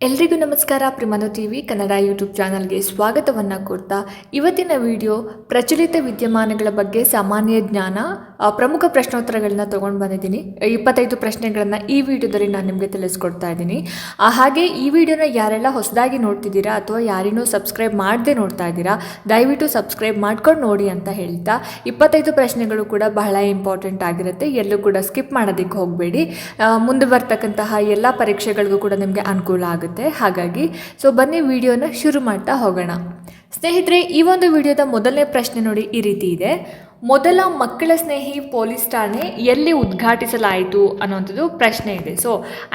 ಎಲ್ರಿಗೂ ನಮಸ್ಕಾರ, ಪ್ರಿಮನು ಟಿ ವಿ ಕನ್ನಡ ಯೂಟ್ಯೂಬ್ ಚಾನಲ್ಗೆ ಸ್ವಾಗತವನ್ನು ಕೊಡ್ತಾ ಇವತ್ತಿನ ವಿಡಿಯೋ ಪ್ರಚಲಿತ ವಿದ್ಯಮಾನಗಳ ಬಗ್ಗೆ ಸಾಮಾನ್ಯ ಜ್ಞಾನ ಪ್ರಮುಖ ಪ್ರಶ್ನೋತ್ತರಗಳನ್ನ ತೊಗೊಂಡು ಬಂದಿದ್ದೀನಿ. ಇಪ್ಪತ್ತೈದು ಪ್ರಶ್ನೆಗಳನ್ನು ಈ ವಿಡಿಯೋದಲ್ಲಿ ನಾನು ನಿಮಗೆ ತಿಳಿಸ್ಕೊಡ್ತಾ ಇದ್ದೀನಿ. ಹಾಗೆ ಈ ವಿಡಿಯೋನ ಯಾರೆಲ್ಲ ಹೊಸದಾಗಿ ನೋಡ್ತಿದ್ದೀರಾ ಅಥವಾ ಯಾರಿನೂ ಸಬ್ಸ್ಕ್ರೈಬ್ ಮಾಡದೆ ನೋಡ್ತಾ ಇದ್ದೀರಾ, ದಯವಿಟ್ಟು ಸಬ್ಸ್ಕ್ರೈಬ್ ಮಾಡ್ಕೊಂಡು ನೋಡಿ ಅಂತ ಹೇಳ್ತಾ, ಇಪ್ಪತ್ತೈದು ಪ್ರಶ್ನೆಗಳು ಕೂಡ ಬಹಳ ಇಂಪಾರ್ಟೆಂಟ್ ಆಗಿರುತ್ತೆ. ಎಲ್ಲೂ ಕೂಡ ಸ್ಕಿಪ್ ಮಾಡೋದಕ್ಕೆ ಹೋಗಬೇಡಿ. ಮುಂದೆ ಬರ್ತಕ್ಕಂತಹ ಎಲ್ಲ ಪರೀಕ್ಷೆಗಳಿಗೂ ಕೂಡ ನಿಮಗೆ ಅನುಕೂಲ ಆಗುತ್ತೆ. ಹಾಗಾಗಿ, ಸೊ ಬನ್ನಿ ವಿಡಿಯೋನ ಶುರು ಮಾಡ್ತಾ ಹೋಗೋಣ. ಸ್ನೇಹಿತರೆ, ಈ ಒಂದು ವಿಡಿಯೋದ ಮೊದಲನೇ ಪ್ರಶ್ನೆ ನೋಡಿ ಈ ರೀತಿ ಇದೆ. ಮೊದಲ ಮಕ್ಕಳ ಸ್ನೇಹಿ ಪೊಲೀಸ್ ಠಾಣೆ ಎಲ್ಲಿ ಉದ್ಘಾಟಿಸಲಾಯಿತು ಅನ್ನೋಂಥದ್ದು ಪ್ರಶ್ನೆ ಇದೆ. ಸೊ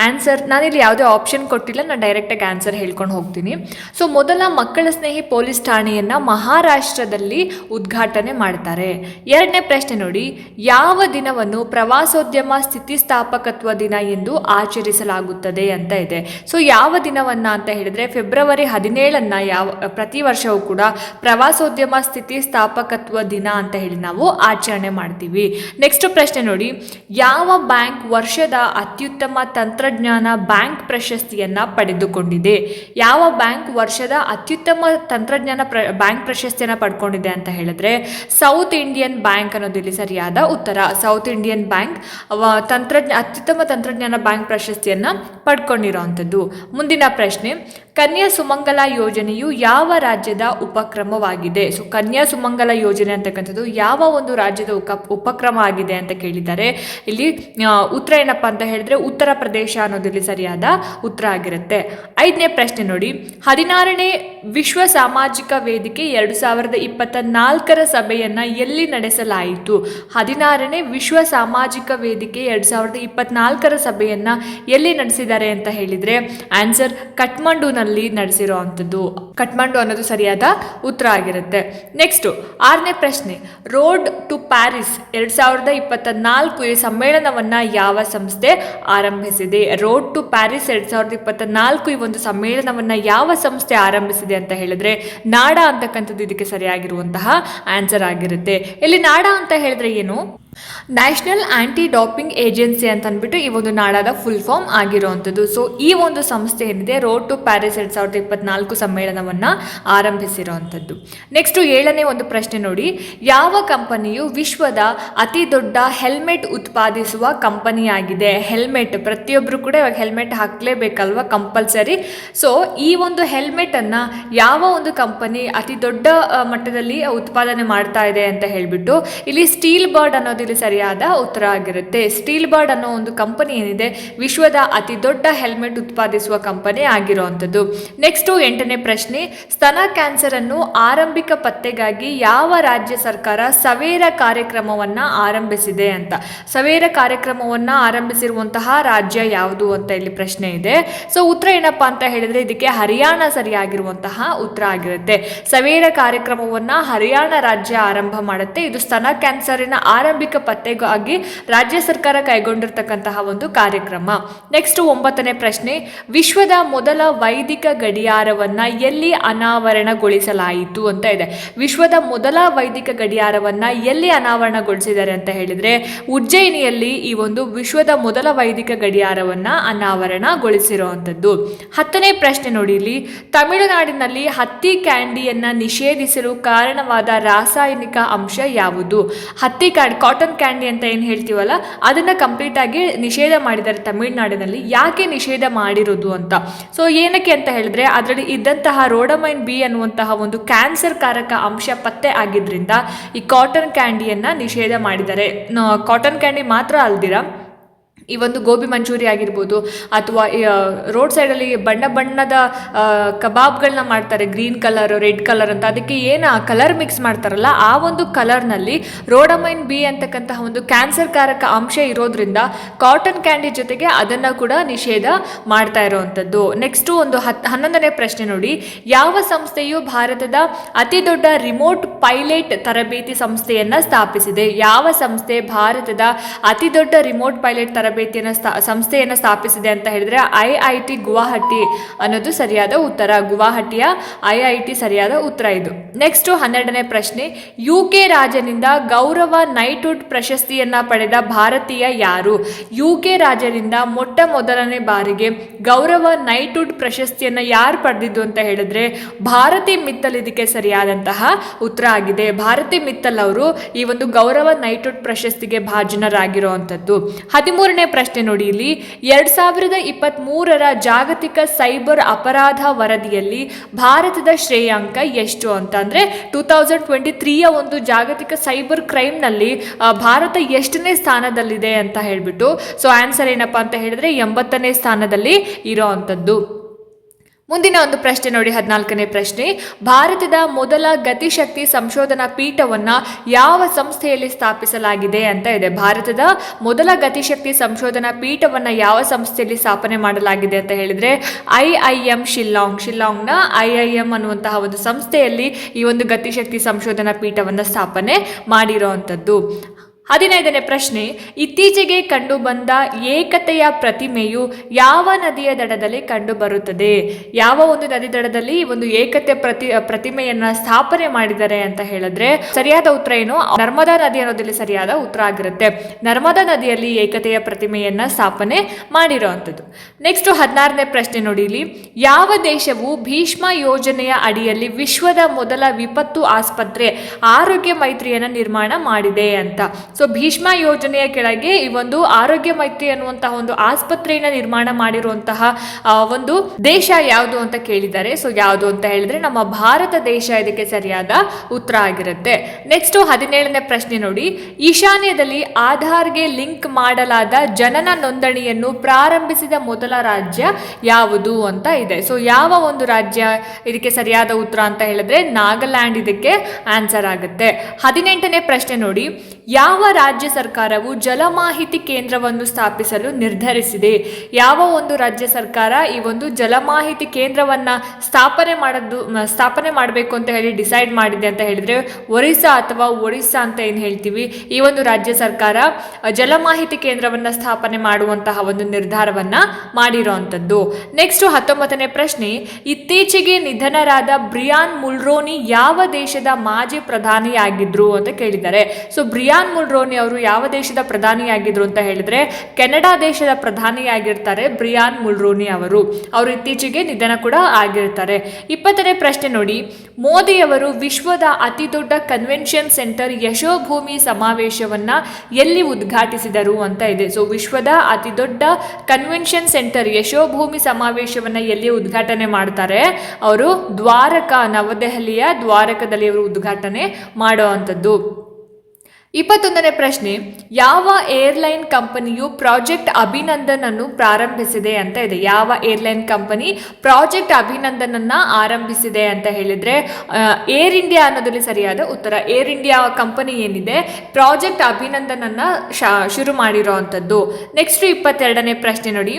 ಆನ್ಸರ್ ನಾನಿಲ್ಲಿ ಯಾವುದೇ ಆಪ್ಷನ್ ಕೊಟ್ಟಿಲ್ಲ, ನಾನು ಡೈರೆಕ್ಟಾಗಿ ಆನ್ಸರ್ ಹೇಳ್ಕೊಂಡು ಹೋಗ್ತೀನಿ. ಸೊ ಮೊದಲ ಮಕ್ಕಳ ಸ್ನೇಹಿ ಪೊಲೀಸ್ ಠಾಣೆಯನ್ನು ಮಹಾರಾಷ್ಟ್ರದಲ್ಲಿ ಉದ್ಘಾಟನೆ ಮಾಡ್ತಾರೆ. ಎರಡನೇ ಪ್ರಶ್ನೆ ನೋಡಿ, ಯಾವ ದಿನವನ್ನು ಪ್ರವಾಸೋದ್ಯಮ ಸ್ಥಿತಿಸ್ಥಾಪಕತ್ವ ದಿನ ಎಂದು ಆಚರಿಸಲಾಗುತ್ತದೆ ಅಂತ ಇದೆ. ಸೊ ಯಾವ ದಿನವನ್ನು ಅಂತ ಹೇಳಿದರೆ, ಫೆಬ್ರವರಿ ಹದಿನೇಳನ್ನು ಯಾವ, ಪ್ರತಿ ವರ್ಷವೂ ಕೂಡ ಪ್ರವಾಸೋದ್ಯಮ ಸ್ಥಿತಿಸ್ಥಾಪಕತ್ವ ದಿನ ಅಂತ ಹೇಳಿ ನಾವು ಆಚರಣೆ ಮಾಡ್ತೀವಿ. ನೆಕ್ಸ್ಟ್ ಪ್ರಶ್ನೆ ನೋಡಿ. ಯಾವ ಬ್ಯಾಂಕ್ ವರ್ಷದ ಅತ್ಯುತ್ತಮ ತಂತ್ರಜ್ಞಾನ ಬ್ಯಾಂಕ್ ಪ್ರಶಸ್ತಿಯನ್ನ ಪಡೆದುಕೊಂಡಿದೆ? ಯಾವ ಬ್ಯಾಂಕ್ ವರ್ಷದ ಅತ್ಯುತ್ತಮ ತಂತ್ರಜ್ಞಾನ ಪ್ರ, ಬ್ಯಾಂಕ್ ಪ್ರಶಸ್ತಿಯನ್ನ ಪಡ್ಕೊಂಡಿದೆ ಅಂತ ಹೇಳಿದ್ರೆ ಸೌತ್ ಇಂಡಿಯನ್ ಬ್ಯಾಂಕ್ ಅನ್ನೋದು ಇಲ್ಲಿ ಸರಿಯಾದ ಉತ್ತರ. ಸೌತ್ ಇಂಡಿಯನ್ ಬ್ಯಾಂಕ್ ತಂತ್ರಜ್ಞ, ಅತ್ಯುತ್ತಮ ತಂತ್ರಜ್ಞಾನ ಬ್ಯಾಂಕ್ ಪ್ರಶಸ್ತಿಯನ್ನ ಪಡ್ಕೊಂಡಿರೋವಂಥದ್ದು ಮುಂದಿನ ಪ್ರಶ್ನೆ. ಕನ್ಯಾ ಸುಮಂಗಲ ಯೋಜನೆಯು ಯಾವ ರಾಜ್ಯದ ಉಪಕ್ರಮವಾಗಿದೆ? ಸೊ ಕನ್ಯಾ ಸುಮಂಗಲ ಯೋಜನೆ ಅಂತಕ್ಕಂಥದ್ದು ಯಾವ ಒಂದು ರಾಜ್ಯದ ಉಪ, ಉಪಕ್ರಮ ಆಗಿದೆ ಅಂತ ಕೇಳಿದ್ದಾರೆ. ಇಲ್ಲಿ ಉತ್ತರ ಏನಪ್ಪ ಅಂತ ಹೇಳಿದ್ರೆ ಉತ್ತರ ಪ್ರದೇಶ ಅನ್ನೋದಿಲ್ಲಿ ಸರಿಯಾದ ಉತ್ತರ ಆಗಿರುತ್ತೆ. ಐದನೇ ಪ್ರಶ್ನೆ ನೋಡಿ. ಹದಿನಾರನೇ ವಿಶ್ವ ಸಾಮಾಜಿಕ ವೇದಿಕೆ ಎರಡು ಸಾವಿರದ ಇಪ್ಪತ್ತ ನಾಲ್ಕರ ಸಭೆಯನ್ನು ಎಲ್ಲಿ ನಡೆಸಲಾಯಿತು? ಹದಿನಾರನೇ ವಿಶ್ವ ಸಾಮಾಜಿಕ ವೇದಿಕೆ ಎರಡು ಸಾವಿರದ ಇಪ್ಪತ್ನಾಲ್ಕರ ಸಭೆಯನ್ನು ಎಲ್ಲಿ ನಡೆಸಿದ್ದಾರೆ ಅಂತ ಹೇಳಿದರೆ, ಆನ್ಸರ್ ಕಠ್ಮಂಡುನಲ್ಲಿ ನಡೆಸಿರೋ ಅಂಥದ್ದು. ಕಠ್ಮಂಡು ಅನ್ನೋದು ಸರಿಯಾದ ಉತ್ತರ ಆಗಿರುತ್ತೆ. ನೆಕ್ಸ್ಟು, ಆರನೇ ಪ್ರಶ್ನೆ, ರೋಡ್ ಟು ಪ್ಯಾರಿಸ್ ಎರಡು ಸಾವಿರದ ಇಪ್ಪತ್ತ ನಾಲ್ಕು ಈ ಸಮ್ಮೇಳನವನ್ನು ಯಾವ ಸಂಸ್ಥೆ ಆರಂಭಿಸಿದೆ? ರೋಡ್ ಟು ಪ್ಯಾರಿಸ್ ಎರಡು ಸಾವಿರದ ಇಪ್ಪತ್ತ ನಾಲ್ಕು ಈ ಒಂದು ಸಮ್ಮೇಳನವನ್ನು ಯಾವ ಸಂಸ್ಥೆ ಆರಂಭಿಸಿದೆ ಅಂತ ಹೇಳಿದ್ರೆ ನಾಡ ಅಂತಕ್ಕಂಥದ್ದು ಇದಕ್ಕೆ ಸರಿಯಾಗಿರುವಂತಹ ಆನ್ಸರ್ ಆಗಿರುತ್ತೆ. ಇಲ್ಲಿ ನಾಡ ಅಂತ ಹೇಳಿದ್ರೆ ಏನು? ನ್ಯಾಷನಲ್ ಆಂಟಿ ಡಾಪಿಂಗ್ ಏಜೆನ್ಸಿ ಅಂತ ಅಂದ್ಬಿಟ್ಟು ಈ ಒಂದು ನಾಡಾದ ಫುಲ್ ಫಾರ್ಮ್ ಆಗಿರುವಂಥದ್ದು ಸೊ ಈ ಒಂದು ಸಂಸ್ಥೆ ಏನಿದೆ ರೋಡ್ ಟು ಪ್ಯಾರಿಸ್ ಎರಡ್ ಸಾವಿರದ ಇಪ್ಪತ್ನಾಲ್ಕು ಸಮ್ಮೇಳನವನ್ನ ಆರಂಭಿಸಿರುವಂಥದ್ದು ನೆಕ್ಸ್ಟು ಏಳನೇ ಒಂದು ಪ್ರಶ್ನೆ ನೋಡಿ. ಯಾವ ಕಂಪನಿಯು ವಿಶ್ವದ ಅತಿ ದೊಡ್ಡ ಹೆಲ್ಮೆಟ್ ಉತ್ಪಾದಿಸುವ ಕಂಪನಿಯಾಗಿದೆ? ಹೆಲ್ಮೆಟ್ ಪ್ರತಿಯೊಬ್ಬರು ಕೂಡ ಇವಾಗ ಹೆಲ್ಮೆಟ್ ಹಾಕಲೇಬೇಕಲ್ವ, ಕಂಪಲ್ಸರಿ. ಸೊ ಈ ಒಂದು ಹೆಲ್ಮೆಟ್ ಅನ್ನ ಯಾವ ಒಂದು ಕಂಪನಿ ಅತಿ ದೊಡ್ಡ ಮಟ್ಟದಲ್ಲಿ ಉತ್ಪಾದನೆ ಮಾಡ್ತಾ ಇದೆ ಅಂತ ಹೇಳಿಬಿಟ್ಟು, ಇಲ್ಲಿ ಸ್ಟೀಲ್ ಬರ್ಡ್ ಅನ್ನೋದು ಇಲ್ಲಿ ಸರಿಯಾದ ಉತ್ತರ ಆಗಿರುತ್ತೆ. ಸ್ಟೀಲ್ ಬರ್ಡ್ ಅನ್ನೋ ಒಂದು ಕಂಪನಿ ಏನಿದೆ, ವಿಶ್ವದ ಅತಿ ದೊಡ್ಡ ಹೆಲ್ಮೆಟ್ ಉತ್ಪಾದಿಸುವ ಕಂಪನಿ ಆಗಿರುವಂಥದ್ದು. ನೆಕ್ಸ್ಟ್ ಎಂಟನೇ ಪ್ರಶ್ನೆ, ಸ್ತನ ಕ್ಯಾನ್ಸರ್ ಅನ್ನು ಆರಂಭಿಕ ಪತ್ತೆಗಾಗಿ ಯಾವ ರಾಜ್ಯ ಸರ್ಕಾರ ಸವೇರ ಕಾರ್ಯಕ್ರಮವನ್ನ ಆರಂಭಿಸಿದೆ ಅಂತ. ಸವೇರ ಕಾರ್ಯಕ್ರಮವನ್ನ ಆರಂಭಿಸಿರುವಂತಹ ರಾಜ್ಯ ಯಾವುದು ಅಂತ ಇಲ್ಲಿ ಪ್ರಶ್ನೆ ಇದೆ. ಸೊ ಉತ್ತರ ಏನಪ್ಪಾ ಅಂತ ಹೇಳಿದ್ರೆ ಇದಕ್ಕೆ ಹರಿಯಾಣ ಸರಿಯಾಗಿರುವಂತಹ ಉತ್ತರ ಆಗಿರುತ್ತೆ. ಸವೇರ ಕಾರ್ಯಕ್ರಮವನ್ನ ಹರಿಯಾಣ ರಾಜ್ಯ ಆರಂಭ ಮಾಡುತ್ತೆ. ಇದು ಸ್ತನ ಕ್ಯಾನ್ಸರಿನ ಆರಂಭಿಕ ಪತ್ತೆಗಾಗಿ ರಾಜ್ಯ ಸರ್ಕಾರ ಕೈಗೊಂಡಿರ್ತಕ್ಕಂತಹ ಒಂದು ಕಾರ್ಯಕ್ರಮ. ನೆಕ್ಸ್ಟ್ ಒಂಬತ್ತನೇ ಪ್ರಶ್ನೆ, ವಿಶ್ವದ ಮೊದಲ ವೈದಿಕ ಗಡಿಯಾರವನ್ನ ಎಲ್ಲಿ ಅನಾವರಣಗೊಳಿಸಲಾಯಿತು ಅಂತ ಇದೆ. ವಿಶ್ವದ ಮೊದಲ ವೈದಿಕ ಗಡಿಯಾರವನ್ನ ಎಲ್ಲಿ ಅನಾವರಣಗೊಳಿಸಿದ್ದಾರೆ ಅಂತ ಹೇಳಿದ್ರೆ, ಉಜ್ಜಯಿನಿಯಲ್ಲಿ ಈ ಒಂದು ವಿಶ್ವದ ಮೊದಲ ವೈದಿಕ ಗಡಿಯಾರವನ್ನ ಅನಾವರಣಗೊಳಿಸಿರುವಂಥದ್ದು. ಹತ್ತನೇ ಪ್ರಶ್ನೆ ನೋಡಿ ತಮಿಳುನಾಡಿನಲ್ಲಿ ಹತ್ತಿ ಕ್ಯಾಂಡಿಯನ್ನ ನಿಷೇಧಿಸಲು ಕಾರಣವಾದ ರಾಸಾಯನಿಕ ಅಂಶ ಯಾವುದು? ಹತ್ತಿ ಕಾಡ್ ಕ್ಯಾಂಡಿ ಅಂತ ಏನು ಹೇಳ್ತೀವಲ್ಲ, ಅದನ್ನ ಕಂಪ್ಲೀಟಾಗಿ ನಿಷೇಧ ಮಾಡಿದ್ದಾರೆ ತಮಿಳುನಾಡಿನಲ್ಲಿ. ಯಾಕೆ ನಿಷೇಧ ಮಾಡಿರೋದು ಅಂತ? ಸೊ ಏನಕ್ಕೆ ಅಂತ ಹೇಳಿದ್ರೆ, ಅದರಲ್ಲಿ ಇದ್ದಂತಹ ರೋಡಮೈನ್ ಬಿ ಅನ್ನುವಂತಹ ಒಂದು ಕ್ಯಾನ್ಸರ್ ಕಾರಕ ಅಂಶ ಪತ್ತೆ ಆಗಿದ್ದರಿಂದ ಈ ಕಾಟನ್ ಕ್ಯಾಂಡಿಯನ್ನ ನಿಷೇಧ ಮಾಡಿದ್ದಾರೆ. ಕಾಟನ್ ಕ್ಯಾಂಡಿ ಮಾತ್ರ ಅಲ್ದಿರ? ಈ ಒಂದು ಗೋಬಿ ಮಂಚೂರಿ ಆಗಿರ್ಬೋದು ಅಥವಾ ರೋಡ್ ಸೈಡಲ್ಲಿ ಬಣ್ಣ ಬಣ್ಣದ ಕಬಾಬ್ಗಳನ್ನ ಮಾಡ್ತಾರೆ ಗ್ರೀನ್ ಕಲರ್ ರೆಡ್ ಕಲರ್ ಅಂತ. ಅದಕ್ಕೆ ಏನು ಕಲರ್ ಮಿಕ್ಸ್ ಮಾಡ್ತಾರಲ್ಲ, ಆ ಒಂದು ಕಲರ್ನಲ್ಲಿ ರೋಡಮೈನ್ ಬಿ ಅಂತಕ್ಕಂತಹ ಒಂದು ಕ್ಯಾನ್ಸರ್ ಕಾರಕ ಅಂಶ ಇರೋದ್ರಿಂದ ಕಾಟನ್ ಕ್ಯಾಂಡಿ ಜೊತೆಗೆ ಅದನ್ನು ಕೂಡ ನಿಷೇಧ ಮಾಡ್ತಾ ಇರೋವಂಥದ್ದು. ನೆಕ್ಸ್ಟು ಒಂದು ಹತ್, ಹನ್ನೊಂದನೇ ಪ್ರಶ್ನೆ ನೋಡಿ. ಯಾವ ಸಂಸ್ಥೆಯು ಭಾರತದ ಅತಿ ದೊಡ್ಡ ರಿಮೋಟ್ ಪೈಲಟ್ ತರಬೇತಿ ಸಂಸ್ಥೆಯನ್ನು ಸ್ಥಾಪಿಸಿದೆ? ಯಾವ ಸಂಸ್ಥೆ ಭಾರತದ ಅತಿ ದೊಡ್ಡ ರಿಮೋಟ್ ಪೈಲಟ್ ತರಬೇತಿ ತರಬೇತಿಯನ್ನು ಸ್ಥಾ, ಸಂಸ್ಥೆಯನ್ನು ಸ್ಥಾಪಿಸಿದೆ ಅಂತ ಹೇಳಿದ್ರೆ ಐ ಐ ಟಿ ಗುವಾಹಟಿ ಅನ್ನೋದು ಸರಿಯಾದ ಉತ್ತರ. ಗುವಾಹಟಿಯ ಐ ಐ ಟಿ ಸರಿಯಾದ ಉತ್ತರ ಇದು. ನೆಕ್ಸ್ಟ್ ಹನ್ನೆರಡನೇ ಪ್ರಶ್ನೆ, ಯು ಕೆ ರಾಜನಿಂದ ಗೌರವ ನೈಟ್ಹುಡ್ ಪ್ರಶಸ್ತಿಯನ್ನ ಪಡೆದ ಭಾರತೀಯ ಯಾರು? ಯು ಕೆ ರಾಜನಿಂದ ಮೊಟ್ಟ ಮೊದಲನೇ ಬಾರಿಗೆ ಗೌರವ ನೈಟ್ಹುಡ್ ಪ್ರಶಸ್ತಿಯನ್ನ ಯಾರು ಪಡೆದಿದ್ದು ಅಂತ ಹೇಳಿದ್ರೆ ಭಾರತಿ ಮಿತ್ತಲ್ ಇದಕ್ಕೆ ಸರಿಯಾದಂತಹ ಉತ್ತರ ಆಗಿದೆ. ಭಾರತಿ ಮಿತ್ತಲ್ ಅವರು ಈ ಒಂದು ಗೌರವ ನೈಟ್ಹುಡ್ ಪ್ರಶಸ್ತಿಗೆ ಭಾಜನರಾಗಿರುವಂಥದ್ದು ಹದಿಮೂರನೇ ಪ್ರಶ್ನೆ ನೋಡಿ ಇಲ್ಲಿ. ಎರಡ್ ಸಾವಿರದ ಇಪ್ಪತ್ತ್ ಮೂರರ ಜಾಗತಿಕ ಸೈಬರ್ ಅಪರಾಧ ವರದಿಯಲ್ಲಿ ಭಾರತದ ಶ್ರೇಯಾಂಕ ಎಷ್ಟು ಅಂತ ಅಂದ್ರೆ ಟೂ ತೌಸಂಡ್ ಟ್ವೆಂಟಿ ತ್ರೀಯ ಒಂದು ಜಾಗತಿಕ ಸೈಬರ್ ಕ್ರೈಮ್ನಲ್ಲಿ ಭಾರತ ಎಷ್ಟನೇ ಸ್ಥಾನದಲ್ಲಿದೆ ಅಂತ ಹೇಳ್ಬಿಟ್ಟು. ಸೊ ಆನ್ಸರ್ ಏನಪ್ಪಾ ಅಂತ ಹೇಳಿದ್ರೆ ಎಂಬತ್ತನೇ ಸ್ಥಾನದಲ್ಲಿ ಇರೋ ಅಂಥದ್ದು ಮುಂದಿನ ಒಂದು ಪ್ರಶ್ನೆ ನೋಡಿ, ಹದಿನಾಲ್ಕನೇ ಪ್ರಶ್ನೆ. ಭಾರತದ ಮೊದಲ ಗತಿಶಕ್ತಿ ಸಂಶೋಧನಾ ಪೀಠವನ್ನ ಯಾವ ಸಂಸ್ಥೆಯಲ್ಲಿ ಸ್ಥಾಪಿಸಲಾಗಿದೆ ಅಂತ ಇದೆ. ಭಾರತದ ಮೊದಲ ಗತಿಶಕ್ತಿ ಸಂಶೋಧನಾ ಪೀಠವನ್ನ ಯಾವ ಸಂಸ್ಥೆಯಲ್ಲಿ ಸ್ಥಾಪನೆ ಮಾಡಲಾಗಿದೆ ಅಂತ ಹೇಳಿದ್ರೆ, ಐ ಐ ಎಂ ಶಿಲ್ಲಾಂಗ್. ಶಿಲ್ಲಾಂಗ್ನ ಐ ಐ ಎಂ ಅನ್ನುವಂತಹ ಒಂದು ಸಂಸ್ಥೆಯಲ್ಲಿ ಈ ಒಂದು ಗತಿಶಕ್ತಿ ಸಂಶೋಧನಾ ಪೀಠವನ್ನ ಸ್ಥಾಪನೆ ಮಾಡಿರುವಂಥದ್ದು ಹದಿನೈದನೇ ಪ್ರಶ್ನೆ, ಇತ್ತೀಚೆಗೆ ಕಂಡುಬಂದ ಏಕತೆಯ ಪ್ರತಿಮೆಯು ಯಾವ ನದಿಯ ದಡದಲ್ಲಿ ಕಂಡುಬರುತ್ತದೆ? ಯಾವ ಒಂದು ನದಿ ದಡದಲ್ಲಿ ಒಂದು ಏಕತೆ ಪ್ರತಿ, ಪ್ರತಿಮೆಯನ್ನ ಸ್ಥಾಪನೆ ಮಾಡಿದ್ದಾರೆ ಅಂತ ಹೇಳಿದ್ರೆ ಸರಿಯಾದ ಉತ್ತರ ಏನು? ನರ್ಮದಾ ನದಿ ಅನ್ನೋದಲ್ಲಿ ಸರಿಯಾದ ಉತ್ತರ ಆಗಿರುತ್ತೆ. ನರ್ಮದಾ ನದಿಯಲ್ಲಿ ಏಕತೆಯ ಪ್ರತಿಮೆಯನ್ನ ಸ್ಥಾಪನೆ ಮಾಡಿರುವಂಥದ್ದು ನೆಕ್ಸ್ಟ್ ಹದಿನಾರನೇ ಪ್ರಶ್ನೆ ನೋಡಿ ಇಲ್ಲಿ. ಯಾವ ದೇಶವು ಭೀಷ್ಮ ಯೋಜನೆಯ ಅಡಿಯಲ್ಲಿ ವಿಶ್ವದ ಮೊದಲ ವಿಪತ್ತು ಆಸ್ಪತ್ರೆ ಆರೋಗ್ಯ ಮೈತ್ರಿಯನ್ನ ನಿರ್ಮಾಣ ಮಾಡಿದೆ ಅಂತ? ಸೊ ಭೀಷ್ಮ ಯೋಜನೆಯ ಕೆಳಗೆ ಈ ಒಂದು ಆರೋಗ್ಯ ಮೈತ್ರಿ ಅನ್ನುವಂತಹ ಒಂದು ಆಸ್ಪತ್ರೆಯನ್ನು ನಿರ್ಮಾಣ ಮಾಡಿರುವಂತಹ ಒಂದು ದೇಶ ಯಾವುದು ಅಂತ ಕೇಳಿದ್ದಾರೆ ಸೊ ಯಾವುದು ಅಂತ ಹೇಳಿದ್ರೆ ನಮ್ಮ ಭಾರತ ದೇಶ ಇದಕ್ಕೆ ಸರಿಯಾದ ಉತ್ತರ ಆಗಿರುತ್ತೆ. ನೆಕ್ಸ್ಟ್ ಹದಿನೇಳನೇ ಪ್ರಶ್ನೆ ನೋಡಿ. ಈಶಾನ್ಯದಲ್ಲಿ ಆಧಾರ್ಗೆ ಲಿಂಕ್ ಮಾಡಲಾದ ಜನನ ನೋಂದಣಿಯನ್ನು ಪ್ರಾರಂಭಿಸಿದ ಮೊದಲ ರಾಜ್ಯ ಯಾವುದು ಅಂತ ಇದೆ. ಸೊ ಯಾವ ಒಂದು ರಾಜ್ಯ? ಇದಕ್ಕೆ ಸರಿಯಾದ ಉತ್ತರ ಅಂತ ಹೇಳಿದ್ರೆ ನಾಗಾಲ್ಯಾಂಡ್ ಇದಕ್ಕೆ ಆನ್ಸರ್ ಆಗುತ್ತೆ. ಹದಿನೆಂಟನೇ ಪ್ರಶ್ನೆ ನೋಡಿ. ಯಾವ ರಾಜ್ಯ ಸರ್ಕಾರವು ಜಲಮಾಹಿತಿ ಕೇಂದ್ರವನ್ನು ಸ್ಥಾಪಿಸಲು ನಿರ್ಧರಿಸಿದೆ? ಯಾವ ಒಂದು ರಾಜ್ಯ ಸರ್ಕಾರ ಈ ಒಂದು ಜಲಮಾಹಿತಿ ಕೇಂದ್ರವನ್ನ ಸ್ಥಾಪನೆ ಮಾಡೋದು ಸ್ಥಾಪನೆ ಮಾಡಬೇಕು ಅಂತ ಹೇಳಿ ಡಿಸೈಡ್ ಮಾಡಿದೆ ಅಂತ ಹೇಳಿದ್ರೆ ಒರಿಸ್ಸಾ ಅಥವಾ ಒಡಿಸ್ಸಾ ಅಂತ ಏನು ಹೇಳ್ತೀವಿ? ಈ ಒಂದು ರಾಜ್ಯ ಸರ್ಕಾರ ಜಲ ಜಲಮಾಹಿತಿ ಕೇಂದ್ರವನ್ನ ಸ್ಥಾಪನೆ ಮಾಡುವಂತಹ ಒಂದು ನಿರ್ಧಾರವನ್ನ ಮಾಡಿರುವಂಥದ್ದು ನೆಕ್ಸ್ಟ್ ಹತ್ತೊಂಬತ್ತನೇ ಪ್ರಶ್ನೆ, ಇತ್ತೀಚೆಗೆ ನಿಧನರಾದ ಬ್ರಿಯಾನ್ ಮುಲ್ರೋನಿ ಯಾವ ದೇಶದ ಮಾಜಿ ಪ್ರಧಾನಿಯಾಗಿದ್ರು ಅಂತ ಕೇಳಿದ್ದಾರೆ. ಸೊ ಬ್ರಿಯಾನ್ ಮುಲ್ರೋನಿ ಅವರು ಯಾವ ದೇಶದ ಪ್ರಧಾನಿಯಾಗಿದ್ರು ಅಂತ ಹೇಳಿದ್ರೆ, ಕೆನಡಾ ದೇಶದ ಪ್ರಧಾನಿಯಾಗಿರ್ತಾರೆ ಬ್ರಿಯಾನ್ ಮುಲ್ರೋನಿ ಅವರು. ಅವರು ಇತ್ತೀಚೆಗೆ ನಿಧನ ಕೂಡ ಆಗಿರ್ತಾರೆ. ಇಪ್ಪತ್ತನೇ ಪ್ರಶ್ನೆ ನೋಡಿ, ಮೋದಿಯವರು ವಿಶ್ವದ ಅತಿ ದೊಡ್ಡ ಕನ್ವೆನ್ಷನ್ ಸೆಂಟರ್ ಯಶೋಭೂಮಿ ಸಮಾವೇಶವನ್ನ ಎಲ್ಲಿ ಉದ್ಘಾಟಿಸಿದರು ಅಂತ ಇದೆ. ಸೊ ವಿಶ್ವದ ಅತಿ ದೊಡ್ಡ ಕನ್ವೆನ್ಷನ್ ಸೆಂಟರ್ ಯಶೋಭೂಮಿ ಸಮಾವೇಶವನ್ನ ಎಲ್ಲಿ ಉದ್ಘಾಟನೆ ಮಾಡ್ತಾರೆ? ಅವರು ದ್ವಾರಕ, ನವದೆಹಲಿಯ ದ್ವಾರಕದಲ್ಲಿ ಅವರು ಉದ್ಘಾಟನೆ ಮಾಡುವಂಥದ್ದು ಇಪ್ಪತ್ತೊಂದನೇ ಪ್ರಶ್ನೆ, ಯಾವ ಏರ್ಲೈನ್ ಕಂಪನಿಯು ಪ್ರಾಜೆಕ್ಟ್ ಅಭಿನಂದನ್ ಅನ್ನು ಪ್ರಾರಂಭಿಸಿದೆ ಅಂತ ಇದೆ. ಯಾವ ಏರ್ಲೈನ್ ಕಂಪನಿ ಪ್ರಾಜೆಕ್ಟ್ ಅಭಿನಂದನ್ ಅನ್ನ ಆರಂಭಿಸಿದೆ ಅಂತ ಹೇಳಿದ್ರೆ ಏರ್ ಇಂಡಿಯಾ ಅನ್ನೋದ್ರಲ್ಲಿ ಸರಿಯಾದ ಉತ್ತರ, ಏರ್ ಇಂಡಿಯಾ ಕಂಪನಿ ಏನಿದೆ, ಪ್ರಾಜೆಕ್ಟ್ ಅಭಿನಂದನ್ ಅನ್ನ ಶುರು ಮಾಡಿರೋ ಅಂಥದ್ದು ನೆಕ್ಸ್ಟ್ ಇಪ್ಪತ್ತೆರಡನೇ ಪ್ರಶ್ನೆ ನೋಡಿ.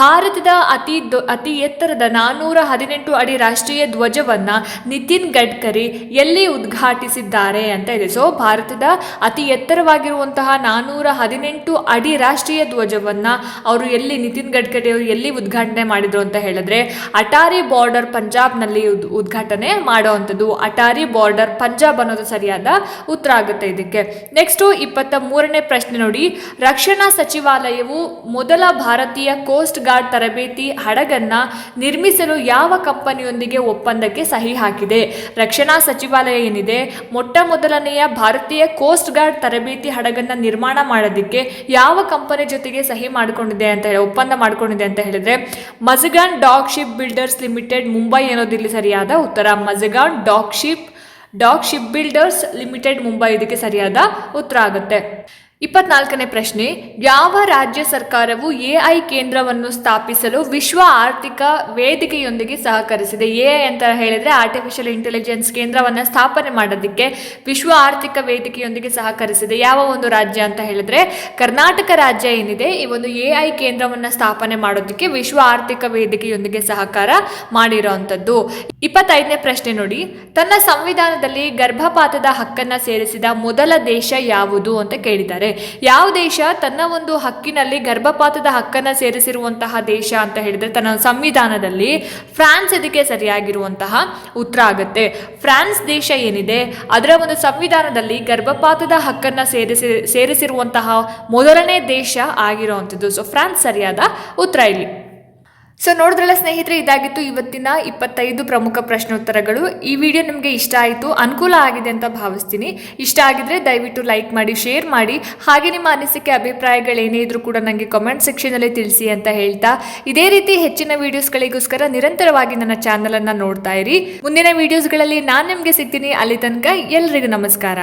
ಭಾರತದ ಅತಿ ಅತಿ ಎತ್ತರದ ನಾನೂರ ಹದಿನೆಂಟು ಅಡಿ ರಾಷ್ಟ್ರೀಯ ಧ್ವಜವನ್ನ ನಿತಿನ್ ಗಡ್ಕರಿ ಎಲ್ಲಿ ಉದ್ಘಾಟಿಸಿದ್ದಾರೆ ಅಂತ ಇದೆ. ಸೊ ಭಾರತದ ಅತಿ ಎತ್ತರವಾಗಿರುವಂತಹ ನಾನೂರ ಹದಿನೆಂಟು ಅಡಿ ರಾಷ್ಟ್ರೀಯ ಧ್ವಜವನ್ನ ಅವರು ಎಲ್ಲಿ ನಿತಿನ್ ಗಡ್ಕರಿ ಅವರು ಎಲ್ಲಿ ಉದ್ಘಾಟನೆ ಮಾಡಿದ್ರು ಅಂತ ಹೇಳಿದ್ರೆ, ಅಟಾರಿ ಬಾರ್ಡರ್ ಪಂಜಾಬ್ನಲ್ಲಿ ಉದ್- ಉದ್ಘಾಟನೆ ಮಾಡುವಂಥದ್ದು ಅಟಾರಿ ಬಾರ್ಡರ್ ಪಂಜಾಬ್ ಅನ್ನೋದು ಸರಿಯಾದ ಉತ್ತರ ಆಗುತ್ತೆ ಇದಕ್ಕೆ. ನೆಕ್ಸ್ಟ್ ಇಪ್ಪತ್ತ ಮೂರನೇ ಪ್ರಶ್ನೆ ನೋಡಿ. ರಕ್ಷಣಾ ಸಚಿವಾಲಯವು ಮೊದಲ ಭಾರತೀಯ ಕೋಸ್ಟ್ ಗಾರ್ಡ್ ತರಬೇತಿ ಹಡಗನ್ನ ನಿರ್ಮಿಸಲು ಯಾವ ಕಂಪನಿಯೊಂದಿಗೆ ಒಪ್ಪಂದಕ್ಕೆ ಸಹಿ ಹಾಕಿದೆ? ರಕ್ಷಣಾ ಸಚಿವಾಲಯ ಏನಿದೆ? ಮೊಟ್ಟ ಮೊದಲನೆಯ ಭಾರತೀಯ ಕೋಸ್ಟ್ ಗಾರ್ಡ್ ತರಬೇತಿ ಹಡಗನ್ನ ನಿರ್ಮಾಣ ಮಾಡೋದಕ್ಕೆ ಯಾವ ಕಂಪನಿ ಜೊತೆಗೆ ಸಹಿ ಮಾಡಿಕೊಂಡಿದೆ ಅಂತ ಹೇಳಿ, ಒಪ್ಪಂದ ಮಾಡಿಕೊಂಡಿದೆ ಅಂತ ಹೇಳಿದ್ರೆ, Mazagon dock ship builders limited Mumbai ಅನ್ನೋದು ಇಲ್ಲಿ ಸರಿಯಾದ ಉತ್ತರ. Mazagon dock ship dock ship builders limited Mumbai ಇದಕ್ಕೆ ಸರಿಯಾದ ಉತ್ತರ ಆಗುತ್ತೆ. ಇಪ್ಪತ್ನಾಲ್ಕನೇ ಪ್ರಶ್ನೆ, ಯಾವ ರಾಜ್ಯ ಸರ್ಕಾರವು ಎಐ ಕೇಂದ್ರವನ್ನು ಸ್ಥಾಪಿಸಲು ವಿಶ್ವ ಆರ್ಥಿಕ ವೇದಿಕೆಯೊಂದಿಗೆ ಸಹಕರಿಸಿದೆ? ಎಐ ಅಂತ ಹೇಳಿದ್ರೆ ಆರ್ಟಿಫಿಷಿಯಲ್ ಇಂಟೆಲಿಜೆನ್ಸ್ ಕೇಂದ್ರವನ್ನು ಸ್ಥಾಪನೆ ಮಾಡೋದಕ್ಕೆ ವಿಶ್ವ ಆರ್ಥಿಕ ವೇದಿಕೆಯೊಂದಿಗೆ ಸಹಕರಿಸಿದೆ. ಯಾವ ಒಂದು ರಾಜ್ಯ ಅಂತ ಹೇಳಿದ್ರೆ ಕರ್ನಾಟಕ ರಾಜ್ಯ ಏನಿದೆ, ಈ ಒಂದು ಎಐ ಕೇಂದ್ರವನ್ನು ಸ್ಥಾಪನೆ ಮಾಡೋದಕ್ಕೆ ವಿಶ್ವ ಆರ್ಥಿಕ ವೇದಿಕೆಯೊಂದಿಗೆ ಸಹಕಾರ ಮಾಡಿರೋವಂಥದ್ದು ಇಪ್ಪತ್ತೈದನೇ ಪ್ರಶ್ನೆ ನೋಡಿ, ತನ್ನ ಸಂವಿಧಾನದಲ್ಲಿ ಗರ್ಭಪಾತದ ಹಕ್ಕನ್ನು ಸೇರಿಸಿದ ಮೊದಲ ದೇಶ ಯಾವುದು ಅಂತ ಕೇಳಿದ್ದಾರೆ. ಯಾವ ದೇಶ ತನ್ನ ಒಂದು ಹಕ್ಕಿನಲ್ಲಿ ಗರ್ಭಪಾತದ ಹಕ್ಕನ್ನು ಸೇರಿಸಿರುವಂತಹ ದೇಶ ಅಂತ ಹೇಳಿದ್ರೆ ತನ್ನ ಸಂವಿಧಾನದಲ್ಲಿ ಫ್ರಾನ್ಸ್ ಇದಕ್ಕೆ ಸರಿಯಾಗಿರುವಂತಹ ಉತ್ತರ ಆಗುತ್ತೆ. ಫ್ರಾನ್ಸ್ ದೇಶ ಏನಿದೆ? ಅದರ ಒಂದು ಸಂವಿಧಾನದಲ್ಲಿ ಗರ್ಭಪಾತದ ಹಕ್ಕನ್ನ ಸೇರಿಸಿ, ಸೇರಿಸಿರುವಂತಹ ಮೊದಲನೇ ದೇಶ ಆಗಿರುವಂಥದ್ದು. ಸೊ ಫ್ರಾನ್ಸ್ ಸರಿಯಾದ ಉತ್ತರ ಇಲ್ಲಿ. ಸೊ ನೋಡಿದ್ರಲ್ಲ ಸ್ನೇಹಿತರೆ, ಇದಾಗಿತ್ತು ಇವತ್ತಿನ ಇಪ್ಪತ್ತೈದು ಪ್ರಮುಖ ಪ್ರಶ್ನೋತ್ತರಗಳು. ಈ ವಿಡಿಯೋ ನಿಮಗೆ ಇಷ್ಟ ಆಯಿತು, ಅನುಕೂಲ ಆಗಿದೆ ಅಂತ ಭಾವಿಸ್ತೀನಿ. ಇಷ್ಟ ಆಗಿದ್ರೆ ದಯವಿಟ್ಟು ಲೈಕ್ ಮಾಡಿ, ಶೇರ್ ಮಾಡಿ. ಹಾಗೆ ನಿಮ್ಮ ಅನಿಸಿಕೆ ಅಭಿಪ್ರಾಯಗಳೇನೇ ಇದ್ರೂ ಕೂಡ ನನಗೆ ಕಾಮೆಂಟ್ ಸೆಕ್ಷನಲ್ಲಿ ತಿಳಿಸಿ ಅಂತ ಹೇಳ್ತಾ. ಇದೇ ರೀತಿ ಹೆಚ್ಚಿನ ವಿಡಿಯೋಸ್ಗಳಿಗೋಸ್ಕರ ನಿರಂತರವಾಗಿ ನನ್ನ ಚಾನಲನ್ನು ನೋಡ್ತಾ ಇರಿ. ಮುಂದಿನ ವಿಡಿಯೋಸ್ಗಳಲ್ಲಿ ನಾನು ನಿಮಗೆ ಸಿಗ್ತೀನಿ. ಅಲ್ಲಿ ತನಕ ಎಲ್ರಿಗೂ ನಮಸ್ಕಾರ.